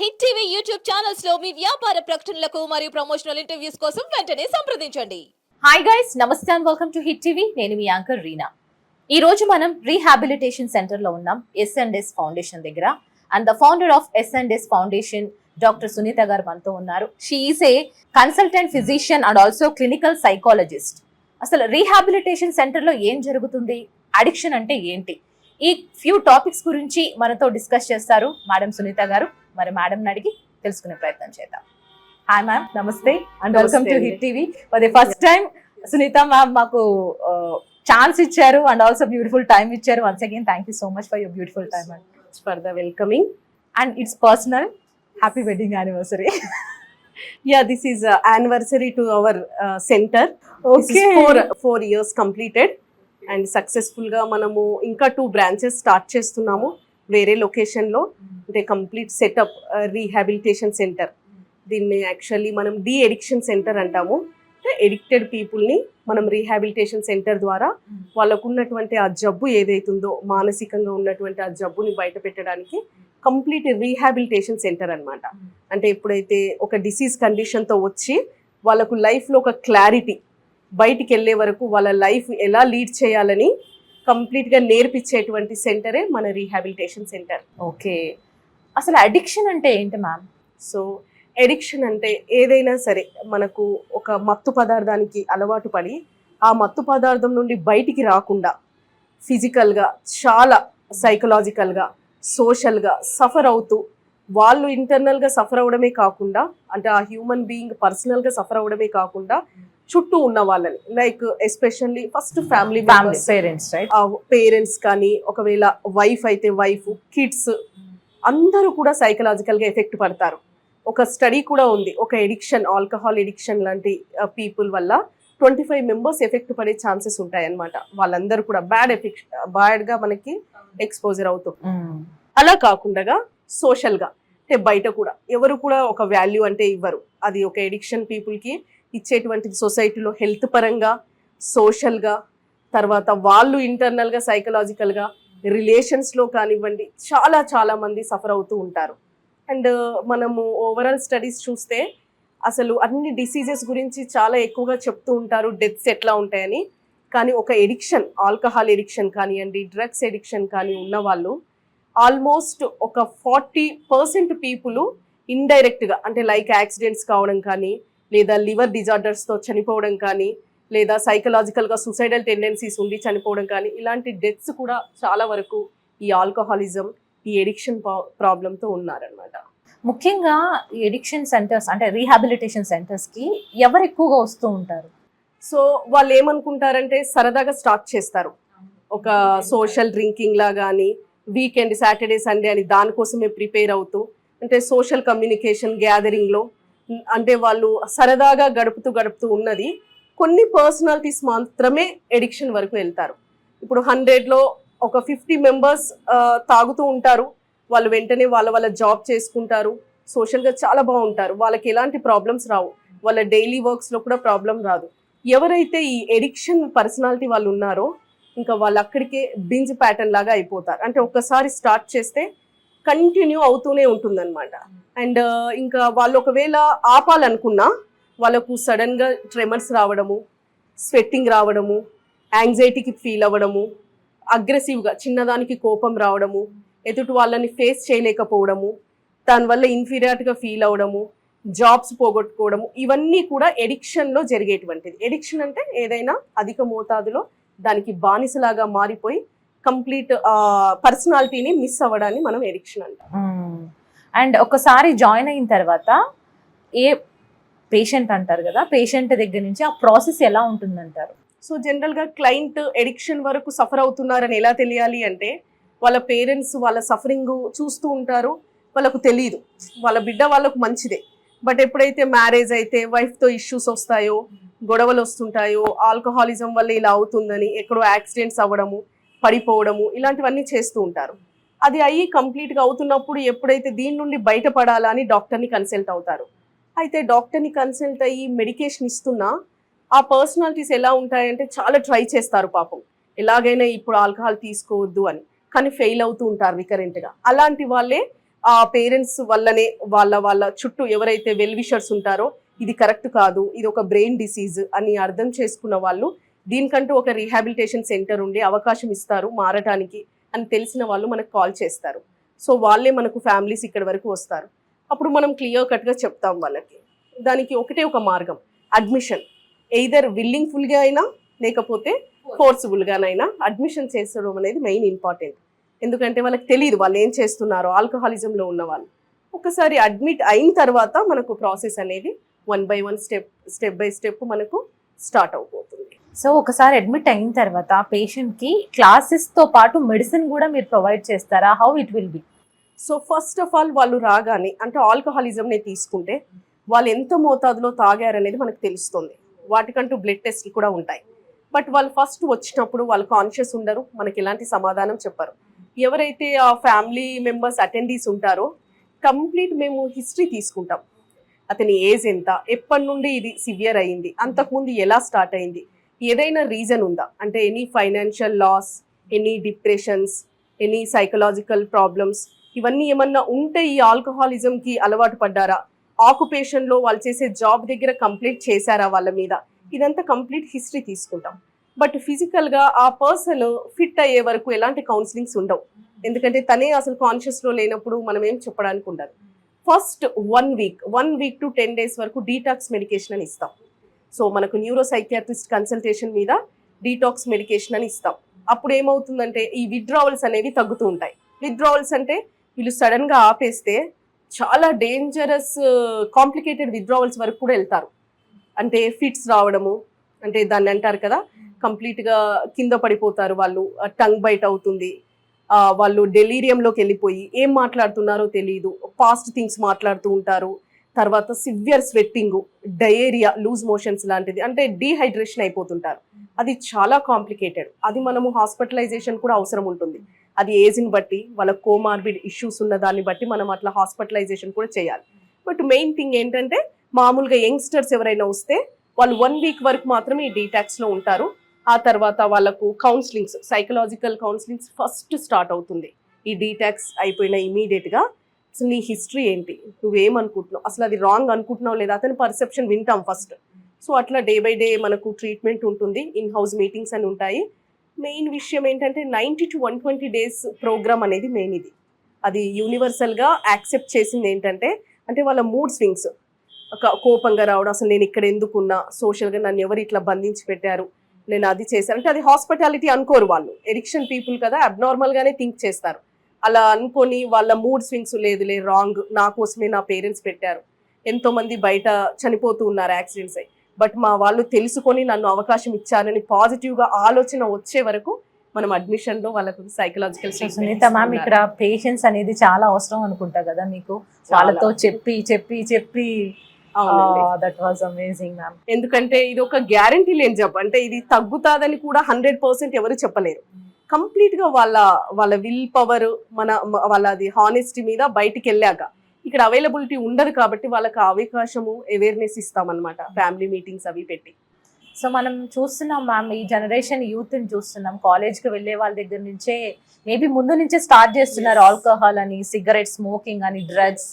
Hit TV YouTube ఛానల్స్లో మీ వ్యాపార ప్రకటనలకు మరియు ప్రమోషనల్ ఇంటర్వ్యూస్ కోసం వెంటనే సంప్రదించండి. హాయ్ గైస్ నమస్తే and welcome to Hit TV నేను మీ యాంకర్ రీనా. ఈ రోజు మనం రీహాబిలిటేషన్ సెంటర్లో ఉన్నాం ఎస్ అండ్ ఎస్ ఫౌండేషన్ దగ్గర. And the founder of S and S foundation doctor Sunitha garu మనతో ఉన్నారు. She is a consultant physician and also clinical psychologist అసలు రీహాబిలిటేషన్ సెంటర్లో ఏం జరుగుతుంది? అడిక్షన్ అంటే ఏంటి? ఈ ఫ్యూ టాపిక్స్ గురించి మనతో డిస్కస్ చేస్తారు మేడం సునీత గారు. మరి మేడం అడిగి తెలుసుకునే ప్రయత్నం చేద్దాం. హాయ్ మ్యామ్ నమస్తే and welcome to Hit TV for the first time Sunitha ma'am మాకు ఛాన్స్ ఇచ్చారు అండ్ ఆల్సో బ్యూటిఫుల్ టైం ఇచ్చారు. Once again thank you so much for your beautiful time and for the welcoming and it's personal happy wedding anniversary yeah this is uh, anniversary to our uh, center. This is Okay. And సక్సెస్ఫుల్గా మనము ఇంకా two branches start చేస్తున్నాము. వేరే లొకేషన్లో అంటే complete setup rehabilitation centre దీన్ని actually మనం de addiction centre అంటాము. అంటే ఎడిక్టెడ్ పీపుల్ని మనం రీహాబిలిటేషన్ సెంటర్ ద్వారా వాళ్ళకు ఉన్నటువంటి ఆ జబ్బు ఏదైతుందో మానసికంగా ఉన్నటువంటి ఆ జబ్బుని బయట పెట్టడానికి కంప్లీట్ రీహాబిలిటేషన్ సెంటర్ అనమాట అంటే ఎప్పుడైతే ఒక డిసీజ్ కండిషన్తో వచ్చి వాళ్ళకు లైఫ్లో ఒక క్లారిటీ బయటికి వెళ్ళే వరకు వాళ్ళ లైఫ్ ఎలా లీడ్ చేయాలని కంప్లీట్గా నేర్పించేటువంటి సెంటరే మన రీహాబిలిటేషన్ సెంటర్. ఓకే. అసలు అడిక్షన్ అంటే ఏంటి మ్యామ్? సో ఎడిక్షన్ అంటే ఏదైనా సరే మనకు ఒక మత్తు పదార్థానికి అలవాటు పడి ఆ మత్తు పదార్థం నుండి బయటికి రాకుండా ఫిజికల్గా చాలా సైకలాజికల్గా సోషల్గా సఫర్ అవుతూ వాళ్ళు ఇంటర్నల్గా సఫర్ అవడమే కాకుండా అంటే ఆ హ్యూమన్ బీయింగ్ పర్సనల్గా సఫర్ అవడమే కాకుండా చుట్టూ ఉన్న వాళ్ళని. Like especially first family parents right parents కానీ ఒకవేళ వైఫ్ అయితే వైఫ్ కిడ్స్ అందరూ కూడా సైకలాజికల్గా ఎఫెక్ట్ పడతారు. ఒక స్టడీ కూడా ఉంది. ఒక ఎడిక్షన్ ఆల్కహాల్ ఎడిక్షన్ లాంటి పీపుల్ వల్ల ట్వంటీ ఫైవ్ మెంబర్స్ ఎఫెక్ట్ పడే ఛాన్సెస్ ఉంటాయి అన్నమాట వాళ్ళందరూ కూడా బ్యాడ్ ఎఫెక్ట్ బ్యాడ్గా మనకి ఎక్స్పోజర్ అవుతాం. అలా కాకుండా సోషల్గా అంటే బయట కూడా ఎవరు కూడా ఒక వాల్యూ అంటే ఇవ్వరు. అది ఒక ఎడిక్షన్ పీపుల్కి ఇచ్చేటువంటిది సొసైటీలో హెల్త్ పరంగా సోషల్గా తర్వాత వాళ్ళు ఇంటర్నల్గా సైకలాజికల్గా రిలేషన్స్లో కానివ్వండి చాలా చాలా మంది సఫర్ అవుతూ ఉంటారు. అండ్ మనము ఓవరాల్ స్టడీస్ చూస్తే అసలు అన్ని డిసీజెస్ గురించి చాలా ఎక్కువగా చెప్తూ ఉంటారు డెత్స్ ఎట్లా ఉంటాయని. కానీ ఒక ఎడిక్షన్ ఆల్కహాల్ ఎడిక్షన్ కానివ్వండి డ్రగ్స్ ఎడిక్షన్ కానీ ఉన్నవాళ్ళు ఆల్మోస్ట్ ఒక ఫార్టీ పర్సెంట్ పీపుల్ ఇండైరెక్ట్గా అంటే లైక్ యాక్సిడెంట్స్ కావడం కానీ లేదా లివర్ డిజార్డర్స్తో చనిపోవడం కానీ లేదా సైకలాజికల్గా సూసైడల్ టెండెన్సీస్ ఉండి చనిపోవడం కానీ ఇలాంటి డెత్స్ కూడా చాలా వరకు ఈ ఆల్కహాలిజం ఈ ఎడిక్షన్ ప్రాబ్లంతో ఉన్నారనమాట ముఖ్యంగా ఈ ఎడిక్షన్ సెంటర్స్ అంటే రీహాబిలిటేషన్ సెంటర్స్కి ఎవరు ఎక్కువగా వస్తూ ఉంటారు? సో వాళ్ళు ఏమనుకుంటారంటే సరదాగా స్టార్ట్ చేస్తారు. ఒక సోషల్ డ్రింకింగ్ లా కానీ వీకెండ్ సాటర్డే సండే అని దానికోసమే ప్రిపేర్ అవుతూ అంటే సోషల్ కమ్యూనికేషన్ గ్యాదరింగ్లో అంటే వాళ్ళు సరదాగా గడుపుతూ గడుపుతూ ఉన్నది. కొన్ని పర్సనాలిటీస్ మాత్రమే ఎడిక్షన్ వరకు వెళ్తారు. ఇప్పుడు హండ్రెడ్లో ఒక ఫిఫ్టీ మెంబర్స్ తాగుతూ ఉంటారు. వాళ్ళు వెంటనే వాళ్ళ వాళ్ళ జాబ్ చేసుకుంటారు. సోషల్గా చాలా బాగుంటారు. వాళ్ళకి ఎలాంటి ప్రాబ్లమ్స్ రావు. వాళ్ళ డైలీ వర్క్స్లో కూడా ప్రాబ్లం రాదు. ఎవరైతే ఈ ఎడిక్షన్ పర్సనాలిటీ వాళ్ళు ఉన్నారో ఇంకా వాళ్ళు అక్కడికే బింజ్ ప్యాటర్న్ లాగా అయిపోతారు. అంటే ఒక్కసారి స్టార్ట్ చేస్తే కంటిన్యూ అవుతూనే ఉంటుందన్నమాట. అండ్ uh, ఇంకా వాళ్ళు ఒకవేళ ఆపాలనుకున్నా వాళ్ళకు సడన్గా ట్రెమర్స్ రావడము స్వెట్టింగ్ రావడము యాంగ్జైటీకి ఫీల్ అవ్వడము అగ్రెసివ్గా చిన్నదానికి కోపం రావడము ఎదుటి వాళ్ళని ఫేస్ చేయలేకపోవడము దానివల్ల ఇన్ఫీరియర్గా ఫీల్ అవడము జాబ్స్ పోగొట్టుకోవడము ఇవన్నీ కూడా ఎడిక్షన్లో జరిగేటువంటిది. ఎడిక్షన్ అంటే ఏదైనా అధిక మోతాదులో దానికి బానిసలాగా మారిపోయి కంప్లీట్ పర్సనాలిటీని మిస్ అవ్వడాన్ని మనం ఎడిక్షన్ అంటాం. అండ్ ఒకసారి జాయిన్ అయిన తర్వాత ఏ పేషెంట్ అంటారు కదా పేషెంట్ దగ్గర నుంచి ఆ ప్రాసెస్ ఎలా ఉంటుందంటారు? సో జనరల్గా క్లయింట్ ఎడిక్షన్ వరకు సఫర్ అవుతున్నారని ఎలా తెలియాలి అంటే వాళ్ళ పేరెంట్స్ వాళ్ళ సఫరింగ్ చూస్తూ ఉంటారు వాళ్ళకు తెలియదు వాళ్ళ బిడ్డ వాళ్ళకు మంచిదే. బట్ ఎప్పుడైతే మ్యారేజ్ అయితే వైఫ్తో ఇష్యూస్ వస్తాయో గొడవలు వస్తుంటాయో ఆల్కహాలిజం వల్ల ఇలా అవుతుందని ఎక్కడో యాక్సిడెంట్స్ అవ్వడము పడిపోవడము ఇలాంటివన్నీ చేస్తూ ఉంటారు. అది అయ్యి కంప్లీట్గా అవుతున్నప్పుడు ఎప్పుడైతే దీని నుండి బయటపడాలా అని డాక్టర్ని కన్సల్ట్ అవుతారు. అయితే డాక్టర్ని కన్సల్ట్ అయ్యి మెడికేషన్ ఇస్తున్నా ఆ పర్సనాలిటీస్ ఎలా ఉంటాయంటే చాలా ట్రై చేస్తారు పాపం. ఎలాగైనా ఇప్పుడు ఆల్కహాల్ తీసుకోవద్దు అని. కానీ ఫెయిల్ అవుతూ ఉంటారు రికరెంట్గా. అలాంటి వాళ్ళే ఆ పేరెంట్స్ వల్లనే వాళ్ళ వాళ్ళ చుట్టూ ఎవరైతే వెల్విషర్స్ ఉంటారో ఇది కరెక్ట్ కాదు ఇది ఒక బ్రెయిన్ డిసీజ్ అని అర్థం చేసుకున్న వాళ్ళు దీనికంటూ ఒక రీహాబిలిటేషన్ సెంటర్ ఉండే అవకాశం ఇస్తారు మారటానికి అని తెలిసిన వాళ్ళు మనకు కాల్ చేస్తారు. సో వాళ్ళే మనకు ఫ్యామిలీస్ ఇక్కడ వరకు వస్తారు. అప్పుడు మనం క్లియర్ కట్గా చెప్తాం వాళ్ళకి. దానికి ఒకటే ఒక మార్గం అడ్మిషన్ ఎయిదర్ విల్లింగ్ఫుల్గా అయినా లేకపోతే ఫోర్స్ఫుల్గానైనా అడ్మిషన్ చేసడం అనేది మెయిన్ ఇంపార్టెంట్ ఎందుకంటే వాళ్ళకి తెలియదు వాళ్ళు ఏం చేస్తున్నారో ఆల్కహాలిజంలో ఉన్న వాళ్ళు. ఒకసారి అడ్మిట్ అయిన తర్వాత మనకు ప్రాసెస్ అనేది one by one step step by step మనకు స్టార్ట్ అయిపోతుంది సో ఒకసారి అడ్మిట్ అయిన తర్వాత పేషెంట్కి క్లాసెస్తో పాటు మెడిసిన్ కూడా మీరు ప్రొవైడ్ చేస్తారా? How it will be so first of all వాళ్ళు రాగానే అంటే ఆల్కహాలిజంని తీసుకుంటే వాళ్ళు ఎంత మోతాదులో తాగారనేది మనకు తెలుస్తుంది. వాటికంటూ బ్లడ్ టెస్ట్లు కూడా ఉంటాయి. బట్ వాళ్ళు ఫస్ట్ వచ్చినప్పుడు వాళ్ళు కాన్షియస్ ఉండరు మనకి ఎలాంటి సమాధానం చెప్పరు. ఎవరైతే ఆ ఫ్యామిలీ మెంబర్స్ అటెండీస్ ఉంటారో కంప్లీట్ మేము హిస్టరీ తీసుకుంటాం. అతని ఏజ్ ఎంత? ఎప్పటి నుండి ఇది సివియర్ అయింది? అంతకుముందు ఎలా స్టార్ట్ అయింది? ఏదైనా రీజన్ ఉందా? అంటే any financial loss any depressions any psychological problems ఇవన్నీ ఏమన్నా ఉంటే ఈ ఆల్కహాలిజంకి అలవాటు పడ్డారా? ఆక్యుపేషన్లో వాళ్ళు చేసే జాబ్ దగ్గర కంప్లీట్ చేశారా వాళ్ళ మీద? ఇదంతా కంప్లీట్ హిస్టరీ తీసుకుంటాం. బట్ ఫిజికల్గా ఆ పర్సన్ ఫిట్ అయ్యే వరకు ఎలాంటి కౌన్సిలింగ్స్ ఉండవు. ఎందుకంటే తనే అసలు కాన్షియస్లో లేనప్పుడు మనం ఏం చెప్పడానికి ఉండదు. First one week one week to ten days వరకు డీటాక్స్ మెడికేషన్ అని ఇస్తాం. సో మనకు న్యూరో సైకియాట్రిస్ట్ కన్సల్టేషన్ మీద డీటాక్స్ మెడికేషన్ అని ఇస్తాం. అప్పుడు ఏమవుతుందంటే ఈ విత్డ్రావల్స్ అనేవి తగ్గుతూ ఉంటాయి. విత్డ్రావల్స్ అంటే వీళ్ళు సడన్గా ఆపేస్తే చాలా డేంజరస్ కాంప్లికేటెడ్ విత్డ్రావల్స్ వరకు కూడా వెళ్తారు. అంటే ఫిట్స్ రావడము అంటే దాన్ని అంటారు కదా కంప్లీట్గా కింద పడిపోతారు వాళ్ళు టంగ్ బైట్ అవుతుంది వాళ్ళు డెలీరియంలోకి వెళ్ళిపోయి ఏం మాట్లాడుతున్నారో తెలియదు పాస్ట్ థింగ్స్ మాట్లాడుతూ ఉంటారు తర్వాత severe sweating diarrhoea loose motions లాంటిది. అంటే డీహైడ్రేషన్ అయిపోతుంటారు. అది చాలా కాంప్లికేటెడ్. అది మనము హాస్పిటలైజేషన్ కూడా అవసరం ఉంటుంది. అది ఏజ్ని బట్టి వాళ్ళ కోమార్బిడ్ ఇష్యూస్ ఉన్న దాన్ని బట్టి మనం అట్లా హాస్పిటలైజేషన్ కూడా చేయాలి. బట్ మెయిన్ థింగ్ ఏంటంటే మామూలుగా యంగ్స్టర్స్ ఎవరైనా వస్తే వాళ్ళు వన్ వీక్ వరకు మాత్రమే ఈ డీటాక్స్లో ఉంటారు. ఆ తర్వాత వాళ్ళకు counsellings psychological counsellings first start అవుతుంది. ఈ డీటాక్స్ అయిపోయిన ఇమీడియట్గా అసలు నీ హిస్టరీ ఏంటి? నువ్వేమనుకుంటున్నావు? అసలు అది రాంగ్ అనుకుంటున్నావు లేదా? అతని పర్సెప్షన్ వింటాం ఫస్ట్ సో అట్లా డే బై డే మనకు ట్రీట్మెంట్ ఉంటుంది. ఇన్ హౌస్ మీటింగ్స్ అని ఉంటాయి. మెయిన్ విషయం ఏంటంటే ninety to one twenty days programme అనేది మెయిన్ ఇది. అది యూనివర్సల్గా యాక్సెప్ట్ చేసింది ఏంటంటే అంటే వాళ్ళ మూడ్ స్వింగ్స్ ఒక కోపంగా రావడం అసలు నేను ఇక్కడ ఎందుకున్నా సోషల్గా నన్ను ఎవరు ఇట్లా బంధించి పెట్టారు? నేను అది చేశాను. అంటే అది హాస్పిటాలిటీ అనుకోరు వాళ్ళు. ఎడిక్షన్ పీపుల్ కదా అబ్నార్మల్గానే థింక్ చేస్తారు. అలా అనుకొని వాళ్ళ మూడ్ స్వింగ్స్ లేదులే రాంగ్ నా కోసమే నా పేరెంట్స్ పెట్టారు. ఎంతో మంది బయట చనిపోతూ ఉన్నారు యాక్సిడెంట్స్ అయ్యి బట్ మా వాళ్ళు తెలుసుకొని నన్ను అవకాశం ఇచ్చారని పాజిటివ్గా ఆలోచన వచ్చే వరకు మనం అడ్మిషన్లో వాళ్ళకు సైకలాజికల్ సునీత మ్యామ్ ఇక్కడ పేషెన్స్ అనేది చాలా అవసరం అనుకుంటా కదా మీకు? వాళ్ళతో చెప్పి చెప్పి చెప్పి దట్ వాజ్ అమేజింగ్ మ్యామ్ ఎందుకంటే ఇది ఒక గ్యారంటీ లేని జబ్బు అంటే ఇది తగ్గుతాదని కూడా హండ్రెడ్ పర్సెంట్ ఎవరు చెప్పలేరు. కంప్లీట్గా వాళ్ళ వాళ్ళ విల్ పవర్ మన మ- వాళ్ళ అది హానెస్టీ మీద బయటికి వెళ్ళాక ఇక్కడ అవైలబిలిటీ ఉండదు కాబట్టి వాళ్ళకి అవకాశము అవేర్నెస్ ఇస్తామన్నమాట ఫ్యామిలీ మీటింగ్స్ అవి పెట్టి. సో మనం చూస్తున్నాం మ్యామ్ ఈ జనరేషన్ యూత్ని చూస్తున్నాం. కాలేజ్కి వెళ్ళే వాళ్ళ దగ్గర నుంచే మేబీ ముందు నుంచే స్టార్ట్ చేస్తున్నారు ఆల్కహాల్ అని సిగరెట్ స్మోకింగ్ అని డ్రగ్స్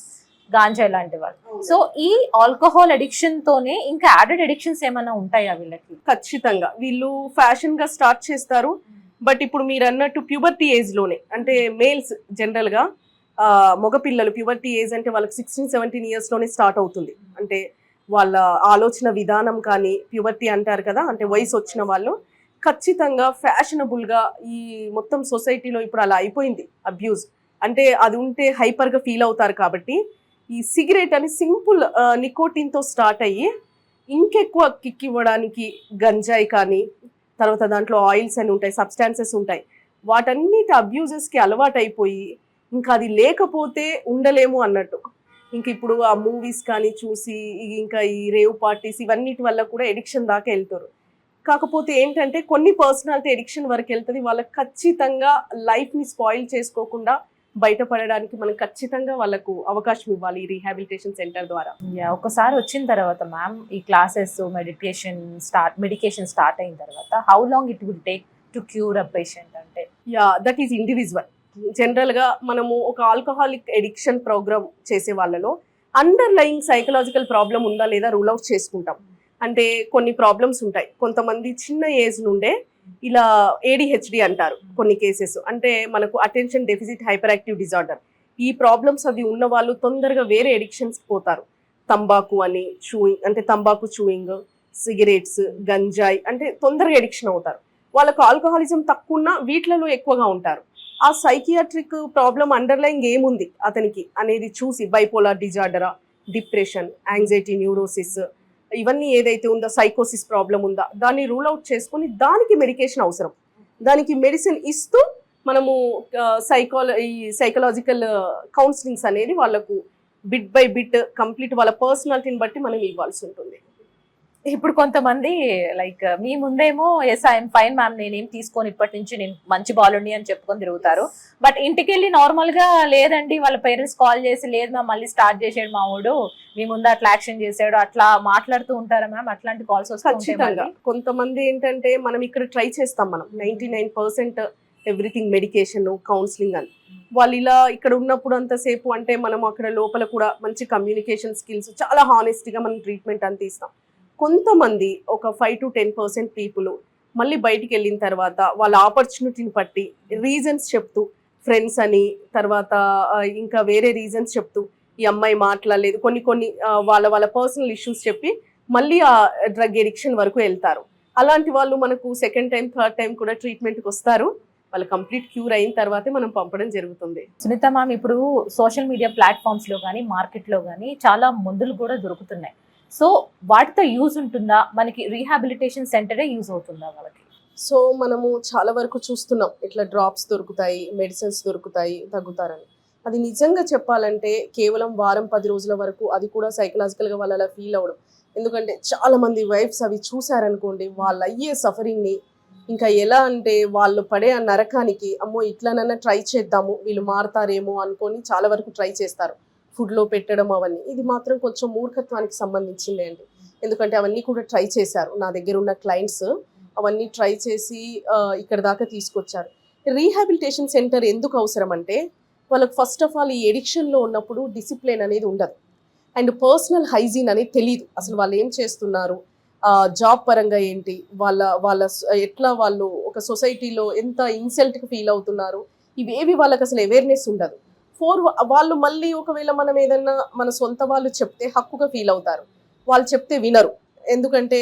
గాంజా ఇలాంటి వాళ్ళు. సో ఈ ఆల్కహాల్ అడిక్షన్ తోనే ఇంకా యాడెడ్ అడిక్షన్స్ ఏమైనా ఉంటాయా వీళ్ళకి? ఖచ్చితంగా. వీళ్ళు ఫ్యాషన్గా స్టార్ట్ చేస్తారు. బట్ ఇప్పుడు మీరు అన్నట్టు ప్యూబర్టీ ఏజ్లోనే అంటే మేల్స్ జనరల్గా మగపిల్లలు ప్యూబర్టీ ఏజ్ అంటే వాళ్ళకి సిక్స్టీన్ సెవెంటీన్ ఇయర్స్లోనే స్టార్ట్ అవుతుంది. అంటే వాళ్ళ ఆలోచన విధానం కానీ ప్యూబర్టీ అంటారు కదా అంటే వయసు వచ్చిన వాళ్ళు ఖచ్చితంగా ఫ్యాషనబుల్గా ఈ మొత్తం సొసైటీలో ఇప్పుడు అలా అయిపోయింది అబ్యూజ్ అంటే అది ఉంటే హైపర్గా ఫీల్ అవుతారు కాబట్టి ఈ సిగరెట్ అని సింపుల్ నికోటిన్తో స్టార్ట్ అయ్యి ఇంకెక్కువ కిక్ ఇవ్వడానికి గంజాయి కానీ తర్వాత దాంట్లో ఆయిల్స్ అని ఉంటాయి సబ్స్టాన్సెస్ ఉంటాయి. వాటన్నిటి అబ్యూజెస్కి అలవాటు అయిపోయి ఇంకా అది లేకపోతే ఉండలేము అన్నట్టు. ఇంక ఇప్పుడు ఆ మూవీస్ కానీ చూసి ఇంకా ఈ రేవ్ పార్టీస్ ఇవన్నిటి వల్ల కూడా ఎడిక్షన్ దాకా వెళ్తారు కాకపోతే ఏంటంటే కొన్ని పర్సనాలిటీ ఎడిక్షన్ వరకు వెళ్తుంది వాళ్ళకి ఖచ్చితంగా లైఫ్ని స్పాయిల్ చేసుకోకుండా బయటపడడానికి మనం ఖచ్చితంగా వాళ్ళకు అవకాశం ఇవ్వాలి ఈ రీహాబిలిటేషన్ సెంటర్ ద్వారా. యా ఒకసారి వచ్చిన తర్వాత మ్యామ్ ఈ classes meditation start medication start అయిన తర్వాత how long it will take to cure a patient అంటే? యా దట్ ఈస్ ఇండివిజువల్ జనరల్గా మనము ఒక ఆల్కహాలిక్ ఎడిక్షన్ ప్రోగ్రామ్ చేసే వాళ్ళలో అండర్ లయింగ్ సైకలాజికల్ ప్రాబ్లం ఉందా లేదా రూల్ అవుట్ చేసుకుంటాం. అంటే కొన్ని ప్రాబ్లమ్స్ ఉంటాయి. కొంతమంది చిన్న ఏజ్ నుండే ఇలా ఏడిహెచ్డి అంటారు కొన్ని కేసెస్ అంటే మనకు attention deficit hyper active disorder ఈ ప్రాబ్లమ్స్ అవి ఉన్న వాళ్ళు తొందరగా వేరే ఎడిక్షన్స్కి పోతారు. తంబాకు అని చూయింగ్ అంటే తంబాకు చూయింగ్ సిగరెట్స్ గంజాయి అంటే తొందరగా ఎడిక్షన్ అవుతారు. వాళ్ళకు ఆల్కహాలిజం తక్కువ ఉన్నా వీటిలలో ఎక్కువగా ఉంటారు. ఆ సైకియాట్రిక్ ప్రాబ్లం అండర్లైంగ్ ఏముంది అతనికి అనేది చూసి బైపోలార్ డిజార్డరా డిప్రెషన్ యాంగ్జైటీ న్యూరోసిస్ ఇవన్నీ ఏదైతే ఉందో సైకోసిస్ ప్రాబ్లం ఉందా దాన్ని రూల్ అవుట్ చేసుకుని దానికి మెడికేషన్ అవసరం. దానికి మెడిసిన్ ఇస్తూ మనము సైకాల ఈ సైకలాజికల్ కౌన్సిలింగ్స్ అనేది వాళ్ళకు బిట్ బై బిట్ కంప్లీట్ వాళ్ళ పర్సనాలిటీని బట్టి మనం ఇవ్వాల్సి ఉంటుంది. ఇప్పుడు కొంతమంది లైక్ మీ ముందేమో ఎస్ ఐఎమ్ ఫైన్ మ్యామ్ నేనేం తీసుకొని. ఇప్పటి నుంచి నేను మంచి బాలుండి అని చెప్పుకొని తిరుగుతారు. బట్ ఇంటికి వెళ్ళి నార్మల్గా లేదండి వాళ్ళ పేరెంట్స్ కాల్ చేసి లేదు మ్యామ్ మళ్ళీ స్టార్ట్ చేసాడు మా వాడు మీ ముందు అట్లా యాక్షన్ చేసాడు. అట్లా మాట్లాడుతూ ఉంటారా మ్యామ్ అట్లాంటి కాల్స్ ఖచ్చితంగా. కొంతమంది ఏంటంటే మనం ఇక్కడ ట్రై చేస్తాం మనం. Ninety nine percent everything medication counselling అని. వాళ్ళు ఇలా ఇక్కడ ఉన్నప్పుడు అంతసేపు అంటే మనం అక్కడ లోపల కూడా మంచి కమ్యూనికేషన్ స్కిల్స్ చాలా హానెస్ట్గా మనం ట్రీట్మెంట్ అంత ఇస్తాం. కొంతమంది ఒక five to ten percent people మళ్ళీ బయటికి వెళ్ళిన తర్వాత వాళ్ళ ఆపర్చునిటీని బట్టి రీజన్స్ చెప్తూ ఫ్రెండ్స్ అని తర్వాత ఇంకా వేరే రీజన్స్ చెప్తూ ఈ అమ్మాయి మాట్లాడలేదు. కొన్ని కొన్ని వాళ్ళ వాళ్ళ పర్సనల్ ఇష్యూస్ చెప్పి మళ్ళీ ఆ డ్రగ్ ఎడిక్షన్ వరకు వెళ్తారు. అలాంటి వాళ్ళు మనకు సెకండ్ టైం థర్డ్ టైం కూడా ట్రీట్మెంట్కి వస్తారు. వాళ్ళు కంప్లీట్ క్యూర్ అయిన తర్వాతే మనం పంపడం జరుగుతుంది. సునీత మ్యామ్ ఇప్పుడు సోషల్ మీడియా ప్లాట్ఫామ్స్లో కానీ మార్కెట్లో కానీ చాలా మందులు కూడా దొరుకుతున్నాయి. సో వాటితో యూజ్ ఉంటుందా? మనకి రీహాబిలిటేషన్ సెంటరే యూజ్ అవుతుందా వాళ్ళకి? సో మనము చాలా వరకు చూస్తున్నాం. ఇట్లా డ్రాప్స్ దొరుకుతాయి మెడిసిన్స్ దొరుకుతాయి తగ్గుతారని. అది నిజంగా చెప్పాలంటే కేవలం వారం పది రోజుల వరకు అది కూడా సైకలాజికల్గా వాళ్ళు అలా ఫీల్ అవ్వడం. ఎందుకంటే చాలామంది వైఫ్స్ అవి చూశారనుకోండి వాళ్ళు అయ్యే సఫరింగ్ని ఇంకా ఎలా అంటే వాళ్ళు పడే ఆ నరకానికి అమ్మో ఇట్లనన్నా ట్రై చేద్దాము వీళ్ళు మారతారేమో అనుకొని చాలా వరకు ట్రై చేస్తారు. ఫుడ్లో పెట్టడం అవన్నీ. ఇది మాత్రం కొంచెం మూర్ఖత్వానికి సంబంధించిందే అండి. ఎందుకంటే అవన్నీ కూడా ట్రై చేశారు. నా దగ్గర ఉన్న క్లయింట్స్ అవన్నీ ట్రై చేసి ఇక్కడ దాకా తీసుకొచ్చారు. రీహాబిలిటేషన్ సెంటర్ ఎందుకు అవసరం అంటే వాళ్ళకి ఫస్ట్ ఆఫ్ ఆల్ ఈ ఎడిక్షన్లో ఉన్నప్పుడు డిసిప్లిన్ అనేది ఉండదు. అండ్ పర్సనల్ హైజీన్ అనేది తెలియదు అసలు వాళ్ళు ఏం చేస్తున్నారు? జాబ్ పరంగా ఏంటి? వాళ్ళ వాళ్ళ ఎట్లా వాళ్ళు ఒక సొసైటీలో ఎంత ఇన్సల్ట్కి ఫీల్ అవుతున్నారు? ఇవేవి వాళ్ళకి అసలు అవేర్నెస్ ఉండదు. ఫోర్ వాళ్ళు మళ్ళీ ఒకవేళ మనం ఏదన్నా మన సొంత వాళ్ళు చెప్తే హక్కుగా ఫీల్ అవుతారు. వాళ్ళు చెప్తే వినరు. ఎందుకంటే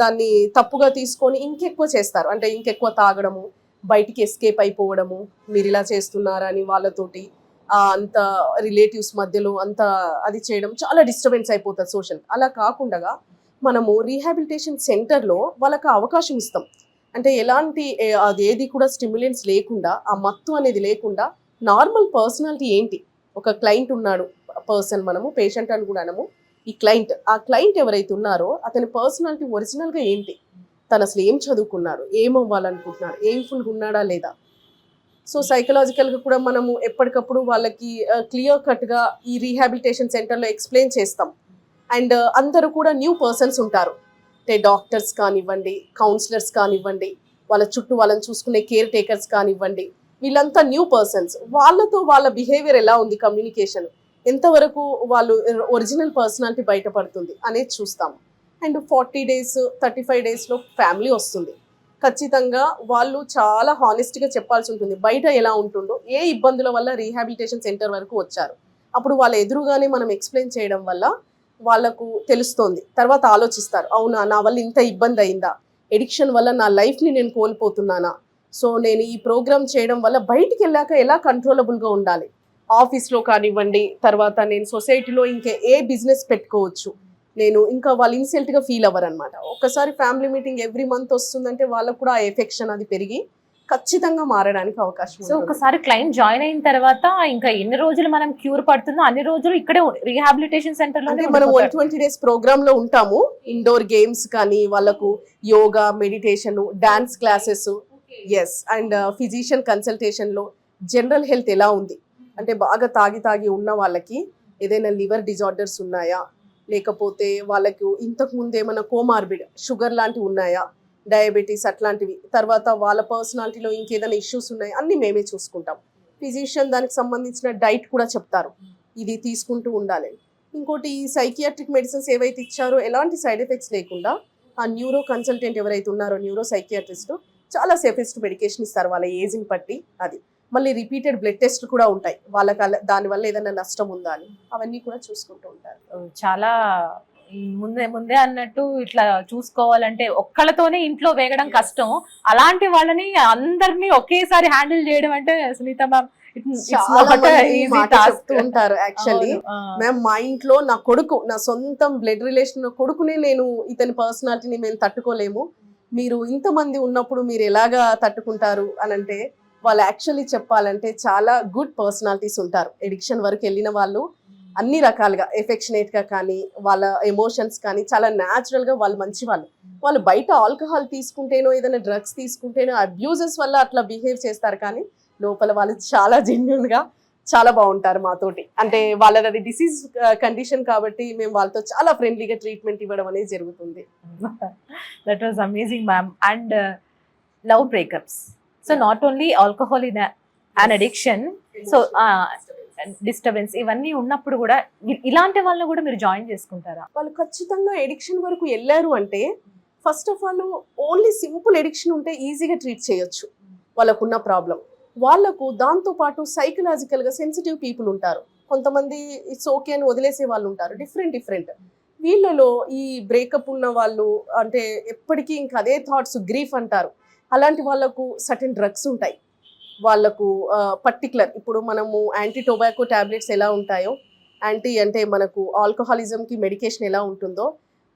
దాన్ని తప్పుగా తీసుకొని ఇంకెక్కువ చేస్తారు. అంటే ఇంకెక్కువ తాగడము బయటికి ఎస్కేప్ అయిపోవడము మీరు ఇలా చేస్తున్నారని వాళ్ళతోటి అంత రిలేటివ్స్ మధ్యలో అంత అది చేయడం చాలా డిస్టర్బెన్స్ అయిపోతుంది సోషల్ అలా కాకుండా మనము రీహాబిలిటేషన్ సెంటర్లో వాళ్ళకి అవకాశం ఇస్తాం. అంటే ఎలాంటి అది ఏది కూడా స్టిమ్యులెన్స్ లేకుండా ఆ మత్తు అనేది లేకుండా నార్మల్ పర్సనాలిటీ ఏంటి? ఒక క్లయింట్ ఉన్నాడు పర్సన్ మనము పేషెంట్ అని కూడా అనము. ఈ క్లయింట్ ఆ క్లయింట్ ఎవరైతే ఉన్నారో అతని పర్సనాలిటీ ఒరిజినల్గా ఏంటి? తను అసలు ఏం చదువుకున్నాడు? ఏం అవ్వాలనుకుంటున్నాడు ఏం ఫుల్గా ఉన్నాడా లేదా? సో సైకలాజికల్గా కూడా మనము ఎప్పటికప్పుడు వాళ్ళకి క్లియర్ కట్గా ఈ రీహాబిలిటేషన్ సెంటర్లో ఎక్స్ప్లెయిన్ చేస్తాం. అండ్ అందరూ కూడా న్యూ పర్సన్స్ ఉంటారు. అంటే డాక్టర్స్ కానివ్వండి కౌన్సిలర్స్ కానివ్వండి వాళ్ళ చుట్టూ వాళ్ళని చూసుకునే కేర్ టేకర్స్ కానివ్వండి వీళ్ళంతా న్యూ పర్సన్స్. వాళ్ళతో వాళ్ళ బిహేవియర్ ఎలా ఉంది కమ్యూనికేషన్? ఎంతవరకు వాళ్ళు ఒరిజినల్ పర్సనాలిటీ బయటపడుతుంది అనేది చూస్తాము and forty days thirty five డేస్లో ఫ్యామిలీ వస్తుంది. ఖచ్చితంగా వాళ్ళు చాలా హానెస్ట్గా చెప్పాల్సి ఉంటుంది. బయట ఎలా ఉంటుందో ఏ ఇబ్బందుల వల్ల రీహాబిలిటేషన్ సెంటర్ వరకు వచ్చారు. అప్పుడు వాళ్ళ ఎదురుగానే మనం ఎక్స్ప్లెయిన్ చేయడం వల్ల వాళ్ళకు తెలుస్తోంది. తర్వాత ఆలోచిస్తారు. అవునా నా వల్ల ఇంత ఇబ్బంది అయిందా? ఎడిక్షన్ వల్ల నా లైఫ్ని నేను కోల్పోతున్నానా? సో నేను ఈ ప్రోగ్రామ్ చేయడం వల్ల బయటికి వెళ్ళాక ఎలా కంట్రోలబుల్గా ఉండాలి? ఆఫీస్లో కానివ్వండి తర్వాత నేను సొసైటీలో ఇంకా ఏ బిజినెస్ పెట్టుకోవచ్చు. నేను ఇంకా వాళ్ళు ఇన్సల్ట్గా ఫీల్ అవ్వరు అనమాట ఒక్కసారి ఫ్యామిలీ మీటింగ్ ఎవ్రీ మంత్ వస్తుందంటే వాళ్ళకు కూడా ఆ ఎఫెక్షన్ అది పెరిగి ఖచ్చితంగా మారడానికి అవకాశం సో. ఒకసారి క్లయింట్ జాయిన్ అయిన తర్వాత ఇంకా ఎన్ని రోజులు మనం క్యూర్ పడుతుందో అన్ని రోజులు ఇక్కడే రీహాబిలిటేషన్ సెంటర్లో మనం వన్ ట్వంటీ డేస్ ప్రోగ్రామ్లో ఉంటాము. ఇండోర్ గేమ్స్ కానీ వాళ్ళకు yoga meditation dance classes S and physician కన్సల్టేషన్లో general health ఎలా ఉంది? అంటే బాగా తాగి తాగి ఉన్న వాళ్ళకి ఏదైనా లివర్ డిజార్డర్స్ ఉన్నాయా? లేకపోతే వాళ్ళకు ఇంతకుముందు ఏమైనా కోమార్బిడ్ షుగర్ లాంటివి ఉన్నాయా? డయాబెటీస్ అట్లాంటివి. తర్వాత వాళ్ళ పర్సనాలిటీలో ఇంకేదైనా ఇష్యూస్ ఉన్నాయి? అన్ని మేమే చూసుకుంటాం. ఫిజిషియన్ దానికి సంబంధించిన డైట్ కూడా చెప్తారు. ఇది తీసుకుంటూ ఉండాలి. ఇంకోటి ఈ సైకియాట్రిక్ మెడిసిన్స్ ఏవైతే ఇచ్చారో ఎలాంటి సైడ్ ఎఫెక్ట్స్ లేకుండా ఆ న్యూరో కన్సల్టెంట్ ఎవరైతే ఉన్నారో న్యూరో సైకియాట్రిస్ట్ చాలా సేఫెస్ట్ మెడికేషన్ ఇస్తారు వాళ్ళ ఏజ్ని బట్టి అది. మళ్ళీ రిపీటెడ్ బ్లడ్ టెస్ట్ కూడా ఉంటాయి. వాళ్ళకి దానివల్ల ఏదైనా నష్టం ఉందా అని. అవన్నీ కూడా చూసుకుంటూ ఉంటారు. చాలా ముందే ముందే అన్నట్టు ఇట్లా చూసుకోవాలంటే ఒక్కళ్ళతోనే ఇంట్లో వేగడం కష్టం. అలాంటి వాళ్ళని అందరినీ ఒకేసారి హ్యాండిల్ చేయడం అంటే సునీత మ్యామ్ ఉంటారు యాక్చువల్లీ మ్యామ్ మా ఇంట్లో నా కొడుకు నా సొంతం బ్లడ్ రిలేషన్ కొడుకునే నేను ఇతని పర్సనాలిటీని మేము తట్టుకోలేము. మీరు ఇంతమంది ఉన్నప్పుడు మీరు ఎలాగా తట్టుకుంటారు అని అంటే వాళ్ళు యాక్చువల్లీ చెప్పాలంటే చాలా గుడ్ పర్సనాలిటీస్ ఉంటారు. ఎడిక్షన్ వరకు వెళ్ళిన వాళ్ళు అన్ని రకాలుగా ఎఫెక్షనేట్గా కానీ వాళ్ళ ఎమోషన్స్ కానీ చాలా న్యాచురల్గా వాళ్ళు మంచి వాళ్ళు వాళ్ళు బయట ఆల్కహాల్ తీసుకుంటేనో ఏదైనా డ్రగ్స్ తీసుకుంటేనో అబ్యూజెస్ వల్ల అట్లా బిహేవ్ చేస్తారు కానీ లోపల వాళ్ళు చాలా జెన్యున్గా చాలా బాగుంటారు మాతోటి. అంటే వాళ్ళది అది డిసీజ్ కండిషన్ కాబట్టి మేము వాళ్ళతో చాలా ఫ్రెండ్లీగా ట్రీట్మెంట్ ఇవ్వడం అనేది జరుగుతుంది. That was amazing ma'am and love breakups so not only alcohol in an addiction so disturbance ఇవన్నీ ఉన్నప్పుడు కూడా ఇలాంటి వాళ్ళని కూడా మీరు జాయిన్ చేసుకుంటారా? వాళ్ళు ఖచ్చితంగా ఎడిక్షన్ వరకు వెళ్ళారు అంటే first of all only simple addiction ఉంటే ఈజీగా ట్రీట్ చేయొచ్చు. వాళ్ళకున్న ప్రాబ్లం వాళ్ళకు దాంతో పాటు సెన్సిటివ్ పీపుల్ ఉంటారు. కొంతమంది ఇట్స్ ఓకే అని వదిలేసే వాళ్ళు ఉంటారు. డిఫరెంట్ డిఫరెంట్ వీళ్ళలో ఈ బ్రేకప్ ఉన్న వాళ్ళు అంటే ఎప్పటికీ ఇంకా అదే థాట్స్ గ్రీఫ్ అంటారు. అలాంటి వాళ్ళకు సర్టెన్ డ్రగ్స్ ఉంటాయి. వాళ్ళకు పర్టికులర్ ఇప్పుడు మనము యాంటీ టొబాకో టాబ్లెట్స్ ఎలా ఉంటాయో యాంటీ అంటే మనకు ఆల్కహాలిజంకి మెడికేషన్ ఎలా ఉంటుందో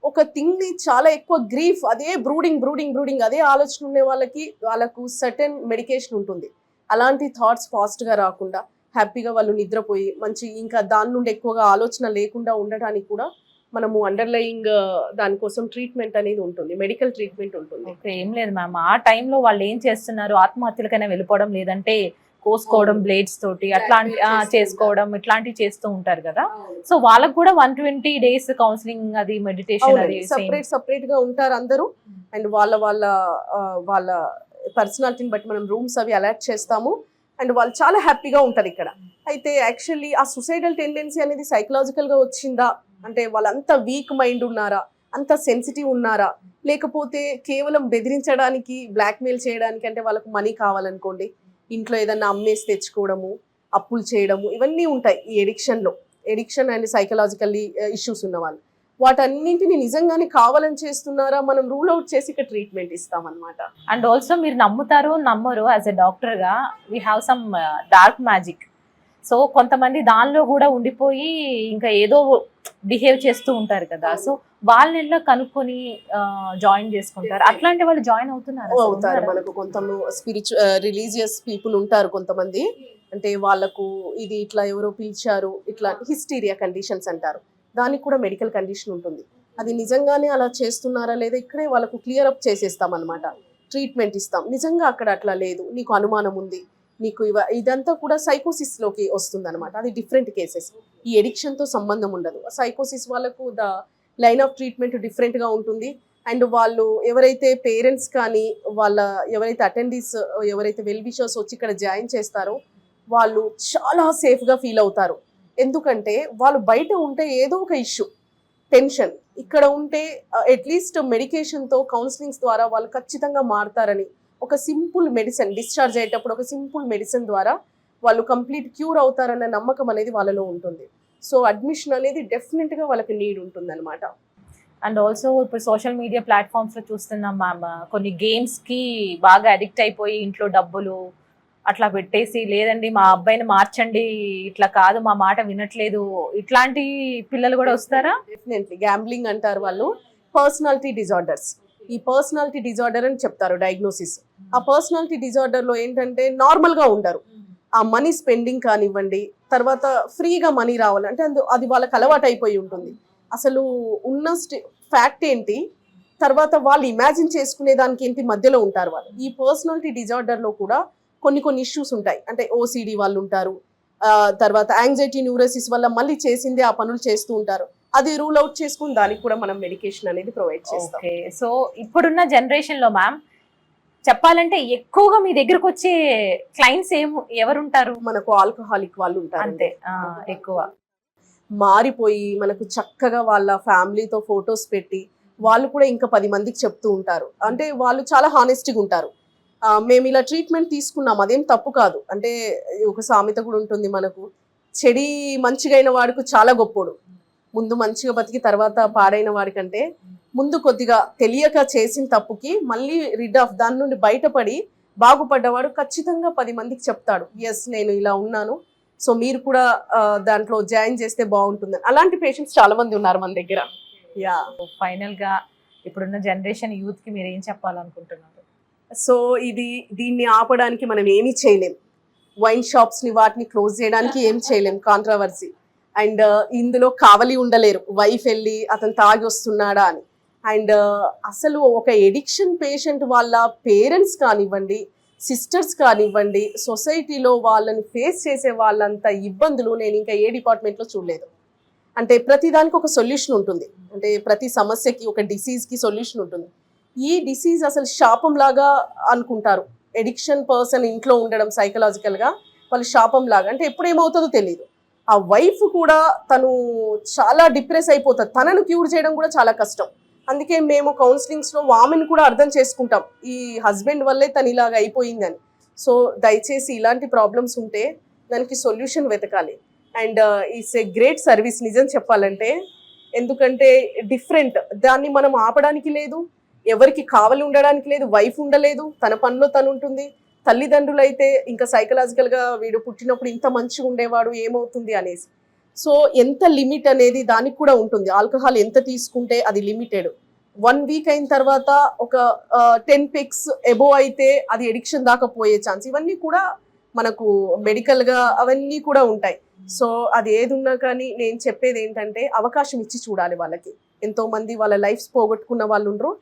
ఒక థింగ్ని చాలా ఎక్కువ గ్రీఫ్ అదే బ్రూడింగ్ బ్రూడింగ్ బ్రూడింగ్ అదే ఆలోచన ఉండే వాళ్ళకి వాళ్ళకు సర్టెన్ మెడికేషన్ ఉంటుంది. అలాంటి థాట్స్ ఫాస్ట్గా రాకుండా హ్యాపీగా వాళ్ళు నిద్రపోయి మంచి ఇంకా దాని నుండి ఎక్కువగా ఆలోచన లేకుండా ఉండడానికి కూడా మనము అండర్లయింగ్ దానికోసం ట్రీట్మెంట్ అనేది ఉంటుంది. మెడికల్ ట్రీట్మెంట్ ఉంటుంది. ఏం లేదు మ్యామ్. ఆ టైంలో వాళ్ళు ఏం చేస్తున్నారు? ఆత్మహత్యలకైనా వెళ్ళిపోవడం లేదంటే కోసుకోవడం. బ్లేడ్స్ తోటి అట్లాంటి చేసుకోవడం ఇట్లాంటివి చేస్తూ ఉంటారు కదా. సో వాళ్ళకు కూడా వన్ ట్వంటీ డేస్ కౌన్సిలింగ్ అది మెడిటేషన్. సపరేట్ సపరేట్గా ఉంటారు అందరూ. అండ్ వాళ్ళ వాళ్ళ ఆ, వాళ్ళ పర్సనాలిటీని బట్టి మనం రూమ్స్ అవి అలాట్ చేస్తాము. అండ్ వాళ్ళు చాలా హ్యాపీగా ఉంటారు ఇక్కడ. అయితే యాక్చువల్లీ ఆ సుసైడల్ టెండెన్సీ అనేది సైకలాజికల్గా వచ్చిందా? అంటే వాళ్ళంత వీక్ మైండ్ ఉన్నారా? అంత సెన్సిటివ్ ఉన్నారా? లేకపోతే కేవలం బెదిరించడానికి బ్లాక్మెయిల్ చేయడానికి అంటే వాళ్ళకు మనీ కావాలనుకోండి ఇంట్లో ఏదన్నా అమ్మేసి తెచ్చుకోవడము అప్పులు చేయడము ఇవన్నీ ఉంటాయి ఈ ఎడిక్షన్లో ఎడిక్షన్ అండ్ సైకలాజికల్లీ ఇష్యూస్ ఉన్న వాళ్ళు వాటన్నింటిని నిజంగానే కావాలని చేస్తున్నారా? మనం రూల్ అవుట్ చేసి ఇక్కడ ట్రీట్మెంట్ ఇస్తామన్నమాట. అండ్ ఆల్సో మీరు నమ్ముతారో నమ్మరు యాజ్ ఎ డాక్టర్గా we have some dark magic. So కొంతమంది దానిలో కూడా ఉండిపోయి ఇంకా ఏదో బిహేవ్ చేస్తూ ఉంటారు కదా. సో వాళ్ళని ఎలా కనుక్కొని జాయిన్ చేసుకుంటారు? అట్లాంటి వాళ్ళు జాయిన్ అవుతున్నారు? అవుతారు. మనకు కొంత స్పిరిచు రిలీజియస్ పీపుల్ ఉంటారు కొంతమంది. అంటే వాళ్ళకు ఇది ఇట్లా ఎవరో పిలిచారు ఇట్లా హిస్టీరియా కండిషన్స్ అంటారు. దానికి కూడా మెడికల్ కండిషన్ ఉంటుంది. అది నిజంగానే అలా చేస్తున్నారా లేదా ఇక్కడే వాళ్ళకు క్లియర్ అప్ చేసేస్తాం అనమాట ట్రీట్మెంట్ ఇస్తాం. నిజంగా అక్కడ అట్లా లేదు. నీకు అనుమానం ఉంది. నీకు ఇవ ఇదంతా కూడా సైకోసిస్లోకి వస్తుంది అనమాట అది డిఫరెంట్ కేసెస్ ఈ ఎడిక్షన్తో సంబంధం ఉండదు. సైకోసిస్ వాళ్ళకు ద లైన్ ఆఫ్ ట్రీట్మెంట్ డిఫరెంట్గా ఉంటుంది. అండ్ వాళ్ళు ఎవరైతే పేరెంట్స్ కానీ వాళ్ళ ఎవరైతే అటెండీస్ ఎవరైతే వెల్ విషర్స్ వచ్చి ఇక్కడ జాయిన్ చేస్తారో వాళ్ళు చాలా సేఫ్గా ఫీల్ అవుతారు. ఎందుకంటే వాళ్ళు బయట ఉంటే ఏదో ఒక ఇష్యూ టెన్షన్. ఇక్కడ ఉంటే అట్లీస్ట్ మెడికేషన్తో కౌన్సిలింగ్స్ ద్వారా వాళ్ళు ఖచ్చితంగా మారుతారని ఒక సింపుల్ మెడిసిన్ డిశ్చార్జ్ అయ్యేటప్పుడు ఒక సింపుల్ మెడిసిన్ ద్వారా వాళ్ళు కంప్లీట్ క్యూర్ అవుతారన్న నమ్మకం అనేది వాళ్ళలో ఉంటుంది. సో అడ్మిషన్ అనేది డెఫినెట్గా వాళ్ళకి నీడ్ ఉంటుంది అనమాట అండ్ ఆల్సో ఇప్పుడు సోషల్ మీడియా ప్లాట్ఫామ్స్లో చూస్తున్నాం మ్యామ్ కొన్ని గేమ్స్కి బాగా అడిక్ట్ అయిపోయి ఇంట్లో డబ్బులు అట్లా పెట్టేసి లేదండి మా అబ్బాయిని మార్చండి ఇట్లా కాదు మా మాట వినట్లేదు. ఇట్లాంటి పిల్లలు కూడా వస్తారా? డెఫినెట్లీ గ్యాంబ్లింగ్ అంటారు వాళ్ళు. పర్సనాలిటీ డిజార్డర్స్ ఈ పర్సనాలిటీ డిజార్డర్ అని చెప్తారు డయాగ్నోసిస్ ఆ పర్సనాలిటీ డిజార్డర్లో ఏంటంటే నార్మల్గా ఉండరు. ఆ మనీ స్పెండింగ్ కానివ్వండి తర్వాత ఫ్రీగా మనీ రావాలంటే అందు- అది వాళ్ళకి అలవాటు అయిపోయి ఉంటుంది. అసలు ఉన్న ఫ్యాక్ట్ ఏంటి? తర్వాత వాళ్ళు ఇమాజిన్ చేసుకునే దానికి ఏంటి మధ్యలో ఉంటారు వాళ్ళు. ఈ పర్సనాలిటీ డిజార్డర్లో కూడా కొన్ని కొన్ని ఇష్యూస్ ఉంటాయి. అంటే ఓసిడి వాళ్ళు ఉంటారు. తర్వాత యాంగ్జైటీ న్యూరోసిస్ వల్ల మళ్ళీ చేసిందే ఆ పనులు చేస్తూ ఉంటారు. అది రూల్ అవుట్ చేసుకుని దానికి కూడా మనం మెడికేషన్ అనేది ప్రొవైడ్ చేస్తాం. సో ఇప్పుడున్న జనరేషన్లో మ్యామ్ చెప్పాలంటే ఎక్కువగా మీ దగ్గరకు వచ్చే క్లయింట్స్ ఏం ఎవరుంటారు? మనకు ఆల్కహాలిక్ వాళ్ళు ఉంటారు అంతే. ఎక్కువ. మారిపోయి మనకు చక్కగా వాళ్ళ ఫ్యామిలీతో ఫొటోస్ పెట్టి వాళ్ళు కూడా ఇంకా పది మందికి చెప్తూ ఉంటారు. అంటే వాళ్ళు చాలా హానెస్ట్గా ఉంటారు. మేము ఇలా ట్రీట్మెంట్ తీసుకున్నాం. అదేం తప్పు కాదు. అంటే ఒక సామెత కూడా ఉంటుంది మనకు. చెడి మంచిగా అయిన వాడికి చాలా గొప్పోడు. ముందు మంచిగా బతికి తర్వాత పాడైన వాడికంటే ముందు కొద్దిగా తెలియక చేసిన తప్పుకి మళ్ళీ రిడ్ ఆఫ్ దాని నుండి బయటపడి బాగుపడ్డవాడు ఖచ్చితంగా పది మందికి చెప్తాడు. ఎస్ నేను ఇలా ఉన్నాను. సో మీరు కూడా దాంట్లో జాయిన్ చేస్తే బాగుంటుంది అలాంటి పేషెంట్స్ చాలా మంది ఉన్నారు మన దగ్గర. యా ఫైనల్గా ఇప్పుడున్న జనరేషన్ యూత్కి మీరు ఏం చెప్పాలనుకుంటున్నారు? సో ఇది దీన్ని ఆపడానికి మనం ఏమీ చేయలేం. వైన్ షాప్స్ని వాటిని క్లోజ్ చేయడానికి ఏం చేయలేం కాంట్రవర్సీ అండ్ uh, ఇందులో కావలి ఉండలేరు. వైఫ్ వెళ్ళి అతను తాగి వస్తున్నాడా అని. అండ్ uh, అసలు ఒక ఎడిక్షన్ పేషెంట్ వాళ్ళ పేరెంట్స్ కానివ్వండి సిస్టర్స్ కానివ్వండి సొసైటీలో వాళ్ళని ఫేస్ చేసే వాళ్ళంత ఇబ్బందులు నేను ఇంకా ఏ డిపార్ట్మెంట్లో చూడలేదు. అంటే ప్రతి దానికి ఒక సొల్యూషన్ ఉంటుంది. అంటే ప్రతి సమస్యకి ఒక డిసీజ్కి సొల్యూషన్ ఉంటుంది. ఈ డిసీజ్ అసలు శాపంలాగా అనుకుంటారు. ఎడిక్షన్ పర్సన్ ఇంట్లో ఉండడం సైకలాజికల్గా వాళ్ళు శాపం లాగా అంటే ఎప్పుడు ఏమవుతుందో తెలియదు ఆ వైఫ్ కూడా తను చాలా డిప్రెస్ అయిపోతుంది తనను క్యూర్ చేయడం కూడా చాలా కష్టం. అందుకే మేము కౌన్సిలింగ్స్లో వామెన్ కూడా అర్థం చేసుకుంటాం. ఈ హస్బెండ్ వల్లే తను ఇలాగ అయిపోయిందని. సో దయచేసి ఇలాంటి ప్రాబ్లమ్స్ ఉంటే దానికి సొల్యూషన్ వెతకాలి. And it's a great service నిజం చెప్పాలంటే ఎందుకంటే డిఫరెంట్ దాన్ని మనం ఆపడానికి లేదు ఎవరికి కావలి ఉండడానికి లేదు వైఫ్ ఉండలేదు తన పనిలో తను ఉంటుంది. తల్లిదండ్రులు అయితే ఇంకా సైకలాజికల్గా గా వీడు పుట్టినప్పుడు ఇంత మంచిగా ఉండేవాడు ఏమవుతుంది అనేసి. సో ఎంత లిమిట్ అనేది దానికి కూడా ఉంటుంది. ఆల్కహాల్ ఎంత తీసుకుంటే అది లిమిటెడ్ వన్ వీక్ అయిన తర్వాత ఒక టెన్ పిక్స్ ఎబో అయితే అది ఎడిక్షన్ దాకా పోయే ఛాన్స్ ఇవన్నీ కూడా మనకు మెడికల్గా గా అవన్నీ కూడా ఉంటాయి. సో అది ఏది ఉన్నా కానీ నేను చెప్పేది ఏంటంటే అవకాశం ఇచ్చి చూడాలి వాళ్ళకి. ఎంతో మంది వాళ్ళ లైఫ్స్ పోగొట్టుకున్న వాళ్ళు ఉండరు.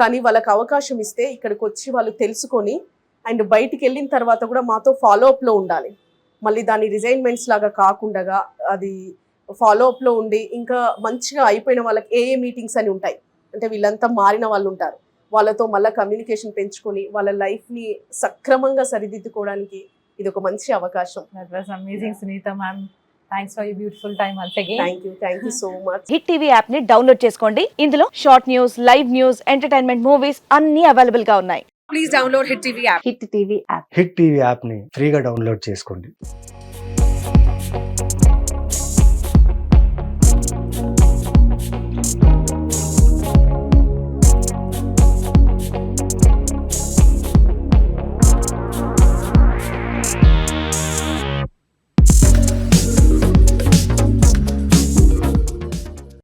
కానీ వాళ్ళకి అవకాశం ఇస్తే ఇక్కడికి వచ్చి వాళ్ళు తెలుసుకొని అండ్ బయటికి వెళ్ళిన తర్వాత కూడా మాతో ఫాలో అప్లో ఉండాలి. మళ్ళీ దాని రిజైన్మెంట్స్ లాగా కాకుండా అది ఫాలో అప్లో ఉండి ఇంకా మంచిగా అయిపోయిన వాళ్ళకి ఏ ఏ మీటింగ్స్ అని ఉంటాయి. అంటే వీళ్ళంతా మారిన వాళ్ళు ఉంటారు. వాళ్ళతో మళ్ళీ కమ్యూనికేషన్ పెంచుకొని వాళ్ళ లైఫ్ని సక్రమంగా సరిదిద్దుకోవడానికి ఇది ఒక మంచి అవకాశం. Amazing Sunitha ma'am thanks for you beautiful time once again thank you thank you so much Hit TV యాప్ని డౌన్లోడ్ చేసుకోండి. ఇందులో short news live news entertainment movies అన్ని అవైలబుల్గా ఉన్నాయి. Hit TV app Hit TV యాప్ని ఫ్రీగా డౌన్లోడ్ చేసుకోండి.